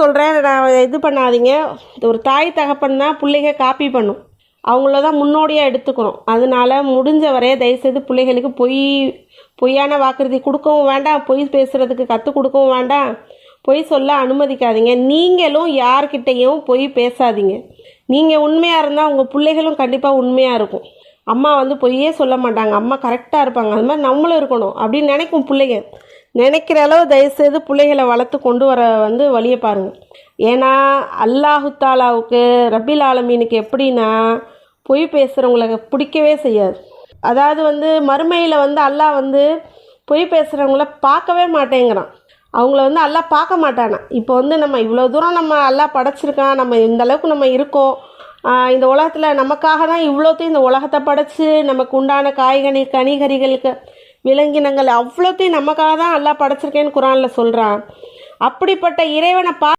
சொல்கிறேன் நான் இது பண்ணாதீங்க. ஒரு தாய் தகப்பன் தான் பிள்ளைங்க காப்பி பண்ணும். அவங்கள தான் முன்னோடியாக எடுத்துக்கணும். அதனால முடிஞ்ச வரைய தயவுசெய்து பிள்ளைகளுக்கு பொய் பொய்யான வாக்குறுதி கொடுக்கவும் வேண்டாம். பொய் பேசுகிறதுக்கு கற்றுக் கொடுக்கவும் வேண்டாம். பொய் சொல்ல அனுமதிக்காதீங்க. நீங்களும் யார்கிட்டையும் பொய் பேசாதீங்க. நீங்கள் உண்மையாக இருந்தால் உங்கள் பிள்ளைகளும் கண்டிப்பாக உண்மையாக இருக்கும். அம்மா வந்து பொய்யே சொல்ல மாட்டாங்க. அம்மா கரெக்டாக இருப்பாங்க. அது மாதிரி நம்மளும் இருக்கணும் அப்படின்னு நினைக்கும் பிள்ளைங்க. நினைக்கிற அளவு தயவுசெய்து பிள்ளைகளை வளர்த்து கொண்டு வர வந்து வழியை பாருங்கள் ஏன்னா அல்லாஹு தாலாவுக்கு ரபில் ஆலமீனுக்கு எப்படின்னா பொய் பேசுகிறவங்களுக்கு பிடிக்கவே செய்யாது. அதாவது வந்து மறுமையில் வந்து அல்லாஹ் வந்து பொய் பேசுகிறவங்கள பார்க்கவே மாட்டேங்கிறான். அவங்கள வந்து அல்லாஹ் பார்க்க மாட்டானா? இப்போ வந்து நம்ம இவ்வளோ தூரம் நம்ம அல்லாஹ் படைச்சிருக்கான் நம்ம இந்த அளவுக்கு நம்ம இருக்கோம். இந்த உலகத்தில் நமக்காக தான் இவ்வளோத்தையும் இந்த உலகத்தை படைச்சி நமக்கு உண்டான காய்கனி கனிகறிகளுக்கு விலங்கினங்கள் அவ்வளோத்தையும் நமக்காக தான் எல்லாம் படைச்சிருக்கேன்னு குரானில் சொல்கிறான் அப்படிப்பட்ட இறைவனை பா